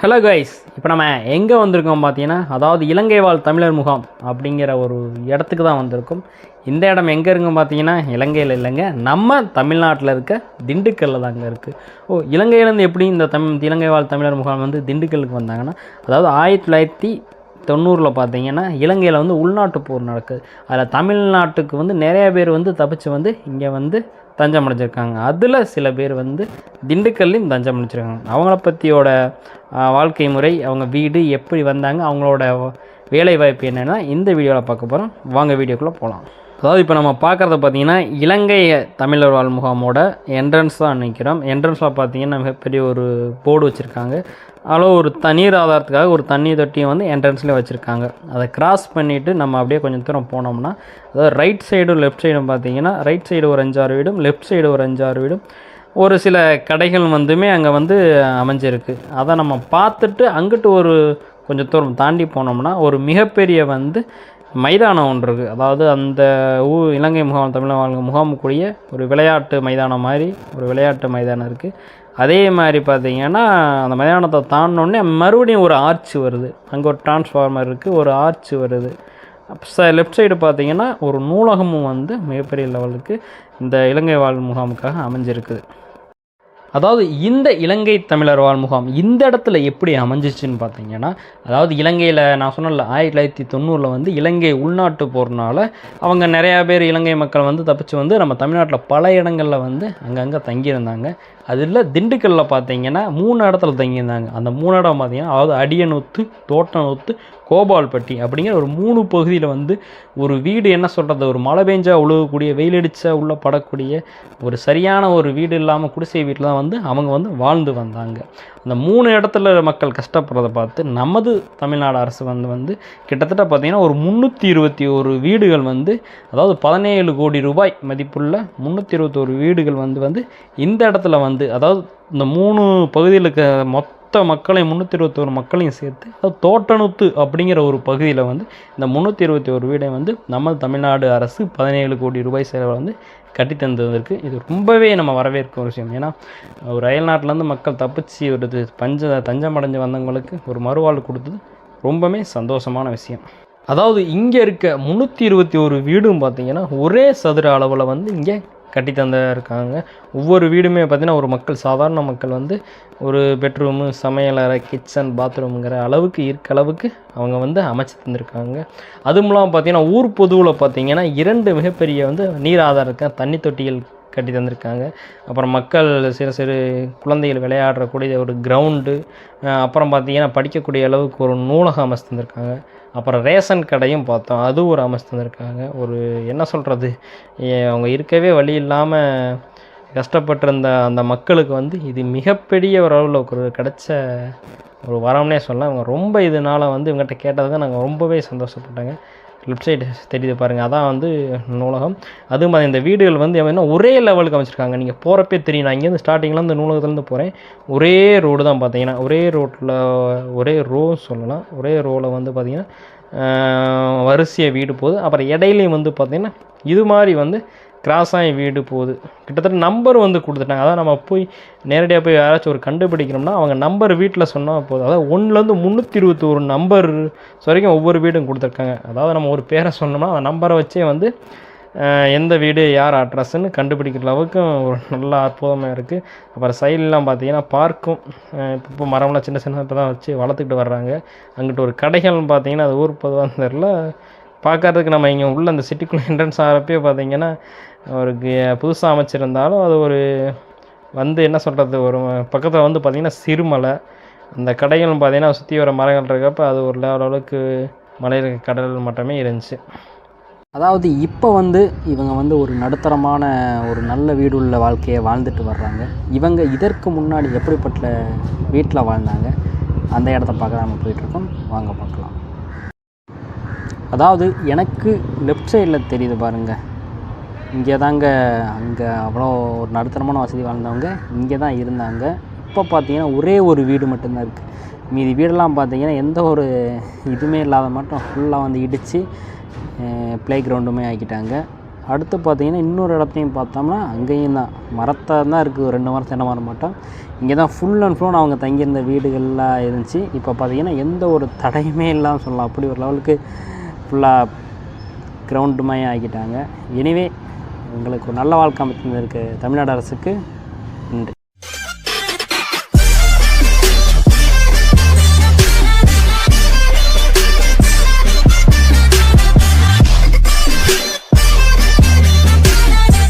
Hello guys இப்போ நம்ம எங்கே வந்திருக்கோம் பார்த்தீங்கன்னா அதாவது இலங்கை வாழ் தமிழர் முகாம் அப்படிங்கிற ஒரு இடத்துக்கு தான் வந்திருக்கோம். இந்த இடம் எங்கே இருக்கும் பார்த்தீங்கன்னா இலங்கையில் இல்லைங்க. நம்ம தமிழ்நாட்டில் இருக்க திண்டுக்கல்லில் தாங்க இருக்குது ஓ இலங்கையிலேருந்து எப்படி இந்த தமிழ் இலங்கை வாழ் தமிழர் முகாம் வந்து திண்டுக்கலுக்கு வந்தாங்கன்னா அதாவது ஆயிரத்தி தொள்ளாயிரத்தி தொண்ணூறில் பார்த்தீங்கன்னா இலங்கையில் வந்து உள்நாட்டு போர் நடக்குது. அதில் தமிழ்நாட்டுக்கு வந்து நிறையா பேர் வந்து தப்பிச்சு வந்து இங்கே வந்து தஞ்சம் அடைஞ்சிருக்காங்க அதில் சில பேர் வந்து திண்டுக்கல்லையும் தஞ்சம் அடைஞ்சிருக்காங்க அவங்கள பற்றியோட வாழ்க்கை முறை அவங்க வீடு எப்படி வந்தாங்க அவங்களோட வேலை வாய்ப்பு என்னென்னா இந்த வீடியோவில் பார்க்க போகிறோம் வாங்க வீடியோக்குள்ளே போகலாம் அதாவது இப்போ நம்ம பார்க்குறத பார்த்தீங்கன்னா இலங்கை தமிழர் வாழ் முகாமோட என்ட்ரன்ஸ் தான் நிற்கிறோம் என்ட்ரன்ஸில் பார்த்தீங்கன்னா மிகப்பெரிய ஒரு போர்டு வச்சுருக்காங்க. அதில் ஒரு தண்ணீர் ஆதாரத்துக்காக ஒரு தண்ணி தொட்டியும் வந்து என்ட்ரன்ஸ்லேயே வச்சுருக்காங்க. அதை கிராஸ் பண்ணிவிட்டு நம்ம அப்படியே கொஞ்சம் தூரம் போனோம்னா அதாவது ரைட் சைடும் லெஃப்ட் சைடும் பார்த்தீங்கன்னா ரைட் சைடு ஒரு அஞ்சாறு வீடும் லெஃப்ட் சைடு ஒரு அஞ்சாறு வீடும். ஒரு சில கடைகள் வந்துமே அங்கே வந்து அமைஞ்சிருக்கு. அதை நம்ம பார்த்துட்டு அங்கிட்டு ஒரு கொஞ்சம் தூரம் தாண்டி போனோம்னா ஒரு மிகப்பெரிய வந்து மைதானம் ஒன்று இருக்குது அதாவது அந்த ஊ இலங்கை முகாம் தமிழ் வாழ்க முகாமுக்குரிய ஒரு விளையாட்டு மைதானம் மாதிரி ஒரு விளையாட்டு மைதானம் இருக்குது அதே மாதிரி பார்த்திங்கன்னா அந்த மைதானத்தை தாண்டினோடனே மறுபடியும் ஒரு ஆர்ச் வருது. அங்கே ஒரு டிரான்ஸ்ஃபார்மர் இருக்குது ஒரு ஆர்ச் வருது. ச லெஃப்ட் சைடு பார்த்திங்கன்னா ஒரு நூலகமும் வந்து மிகப்பெரிய லெவலுக்கு இந்த இலங்கை வாழ் முகாமுக்காக அமைஞ்சிருக்குது. அதாவது இந்த இலங்கை தமிழர் வாழ் முகாம் இந்த இடத்துல எப்படி அமைஞ்சிச்சுன்னு பார்த்தீங்கன்னா அதாவது இலங்கையில் நான் சொன்னல ஆயிரத்தி தொள்ளாயிரத்தி தொண்ணூறில் வந்து இலங்கை உள்நாட்டு போகிறனால அவங்க நிறையா பேர் இலங்கை மக்கள் வந்து தப்பிச்சு வந்து நம்ம தமிழ்நாட்டில் பல இடங்களில் வந்து அங்கங்கே தங்கியிருந்தாங்க. அதில் திண்டுக்கல்லில் பார்த்தீங்கன்னா மூணு இடத்துல தங்கியிருந்தாங்க. அந்த மூணு இடம் பார்த்தீங்கன்னா அதாவது அடியனூத்து தோட்டநூத்து கோபால்பட்டி அப்படிங்கிற ஒரு மூணு பகுதியில் வந்து ஒரு வீடு என்ன சொல்கிறது ஒரு மழை பெஞ்சா உழுகக்கூடிய வெயிலடிச்சா உள்ள படக்கூடிய ஒரு சரியான ஒரு வீடு இல்லாமல் குடிசை வீட்டில் தான் வந்து அவங்க வந்து வாழ்ந்து வந்தாங்க. அந்த மூணு இடத்துல மக்கள் கஷ்டப்படுறதை பார்த்து நமது தமிழ்நாடு அரசு வந்து வந்து கிட்டத்தட்ட பார்த்திங்கன்னா ஒரு முந்நூற்றி இருபத்தி ஒரு வீடுகள் வந்து அதாவது பதினேழு கோடி ரூபாய் மதிப்புள்ள முந்நூற்றி இருபத்தோரு வீடுகள் வந்து வந்து இந்த இடத்துல வந்து அதாவது இந்த மூணு பகுதியில் இருக்க மொத்த மக்களையும் முந்நூற்றி இருபத்தோரு மக்களையும் சேர்த்து அதாவது தோட்டணுத்து அப்படிங்கிற ஒரு பகுதியில் வந்து இந்த முந்நூற்றி இருபத்தி ஒரு வீடை வந்து நம்ம தமிழ்நாடு அரசு பதினேழு கோடி ரூபாய் செலவில் வந்து கட்டி தந்ததற்கு இது ரொம்பவே நம்ம வரவேற்கும் ஒரு விஷயம். ஏன்னா ஒரு அயல்நாட்டிலேருந்து மக்கள் தப்பிச்சு ஒரு இது பஞ்ச தஞ்சம் அடைஞ்சு வந்தவங்களுக்கு ஒரு மறுவாழ்வு கொடுத்தது ரொம்பவே சந்தோஷமான விஷயம். அதாவது இங்கே இருக்க முந்நூற்றி இருபத்தி ஒரு வீடும் பார்த்தீங்கன்னா ஒரே சதுர அளவில் வந்து இங்கே கட்டி இருக்காங்க ஒவ்வொரு வீடுமே பார்த்திங்கன்னா ஒரு மக்கள் சாதாரண மக்கள் வந்து ஒரு பெட்ரூமு சமையலறை கிச்சன் பாத்ரூமுங்கிற அளவுக்கு இருக்க அளவுக்கு அவங்க வந்து அமைச்சு தந்திருக்காங்க. அதுவும் இல்லாமல் பார்த்திங்கன்னா ஊர் பொதுவில் பார்த்திங்கன்னா இரண்டு மிகப்பெரிய வந்து நீர் ஆதாரம் இருக்கேன் தண்ணி தொட்டிகள் கட்டி தந்திருக்காங்க. அப்புறம் மக்கள் சிறு சிறு குழந்தைகள் விளையாடுறக்கூடிய ஒரு கிரவுண்டு அப்புறம் பார்த்திங்கன்னா படிக்கக்கூடிய அளவுக்கு ஒரு நூலகம் அமைச்சு தந்திருக்காங்க. அப்புறம் ரேஷன் கடையும் பார்த்தோம். அது ஒரு அமைச்சு தந்திருக்காங்க. ஒரு என்ன சொல்கிறது அவங்க இருக்கவே வழி இல்லாமல் கஷ்டப்பட்டிருந்த அந்த மக்களுக்கு வந்து இது மிகப்பெரிய ஒரு அளவில் ஒரு கிடைச்ச ஒரு வரம்னே சொல்லலாம். அவங்க ரொம்ப இதனால் வந்து இவங்ககிட்ட கேட்டதுக்கு நாங்கள் ரொம்பவே சந்தோஷப்பட்டாங்க. லெஃப்ட் சைடு தெரியுது பாருங்கள் அதான் வந்து நூலகம். அதுவும் மாதிரி இந்த வீடுகள் வந்து என்ன ஒரே லெவலுக்கு அமைச்சிருக்காங்க. நீங்கள் போகிறப்பே தெரியும். நான் இங்கேருந்து ஸ்டார்டிங்கில் இந்த நூலகத்துலேருந்து போகிறேன் ஒரே ரோடு தான் பார்த்தீங்கன்னா ஒரே ரோட்டில் ஒரே ரோ சொல்லலாம். ஒரே ரோவில் வந்து பார்த்திங்கன்னா வரிசையாக வீடு போகுது. அப்புறம் இடையிலையும் வந்து பார்த்திங்கன்னா இது மாதிரி வந்து கிராஸ் ஆகி வீடு போகுது. கிட்டத்தட்ட நம்பர் வந்து கொடுத்துட்டாங்க. அதான் நம்ம போய் நேரடியாக போய் யாராச்சும் ஒரு கண்டுபிடிக்கணும்னா அவங்க நம்பர் வீட்டில் சொன்னால் போதும். அதாவது ஒன்றுலேருந்து முந்நூற்றி இருபத்தோரு நம்பர் வரைக்கும் ஒவ்வொரு வீடும் கொடுத்துருக்காங்க. அதாவது நம்ம ஒரு பேரை சொன்னோம்னா அந்த நம்பரை வச்சே வந்து எந்த வீடு யார் அட்ரஸ்ன்னு கண்டுபிடிக்கிற அளவுக்கு ஒரு நல்ல அற்புதமாக இருக்குது அப்புறம் சைட்லாம் பார்த்தீங்கன்னா பார்க்கும் இப்போ மரம்லாம் சின்ன சின்ன இப்போ தான் வச்சு வளர்த்துக்கிட்டு வர்றாங்க. அங்கிட்ட ஒரு கடைகள்னு பார்த்தீங்கன்னா அது ஊர் பொதுவாக தெரில பார்க்கறதுக்கு நம்ம இங்கே உள்ள அந்த சிட்டிக்குள்ளே என்ட்ரன்ஸ் ஆகிறப்பே பார்த்தீங்கன்னா ஒரு புதுசாக அமைச்சிருந்தாலும் அது ஒரு வந்து என்ன சொல்கிறது ஒரு பக்கத்தில் வந்து பார்த்திங்கன்னா சிறுமலை. அந்த கடைகள் பார்த்திங்கன்னா சுற்றி வர மரங்கள் இருக்கப்போ அது ஒரு அளவுக்கு மலையில் கடல் மட்டுமே இருந்துச்சு. அதாவது இப்போ வந்து இவங்க வந்து ஒரு நடுத்தரமான ஒரு நல்ல வீடு உள்ள வாழ்க்கையை வாழ்ந்துட்டு வர்றாங்க. இவங்க இதற்கு முன்னாடி எப்படிப்பட்ட வீட்டில் வாழ்ந்தாங்க? அந்த இடத்த பார்க்க நம்ம போயிட்டுருக்கோம் வாங்க பார்க்கலாம். அதாவது எனக்கு லெஃப்ட் சைடில் தெரியுது பாருங்கள் இங்கே தாங்க அங்கே அவ்வளோ ஒரு நடுத்தரமான வசதி வாழ்ந்தவங்க இங்கே தான் இருந்தாங்க. இப்போ பார்த்தீங்கன்னா ஒரே ஒரு வீடு மட்டும்தான் இருக்குது மீதி வீடெல்லாம் பார்த்தீங்கன்னா எந்த ஒரு இதுவுமே இல்லாத மட்டும் ஃபுல்லாக வந்து இடித்து ப்ளே கிரவுண்டுமே ஆக்கிட்டாங்க. அடுத்து பார்த்தீங்கன்னா இன்னொரு இடத்தையும் பார்த்தோம்னா அங்கேயும் தான். மரத்தை தான் இருக்குது ரெண்டு மரம் தென்னை மரம் மட்டும். இங்கே தான் ஃபுல் அண்ட் ஃபுல் அவங்க தங்கியிருந்த வீடுகள்லாம் இருந்துச்சு. இப்போ பார்த்தீங்கன்னா எந்த ஒரு தடையுமே இல்லாமல் சொல்லலாம். அப்படி ஒரு லெவலுக்கு ஃபுல்லாக கிரவுண்டுமே ஆக்கிட்டாங்க. எனிவே எங்களுக்கு ஒரு நல்ல வாழ்க்கை அமைத்து அமைத்திருக்க தமிழ்நாடு அரசுக்கு நன்றி.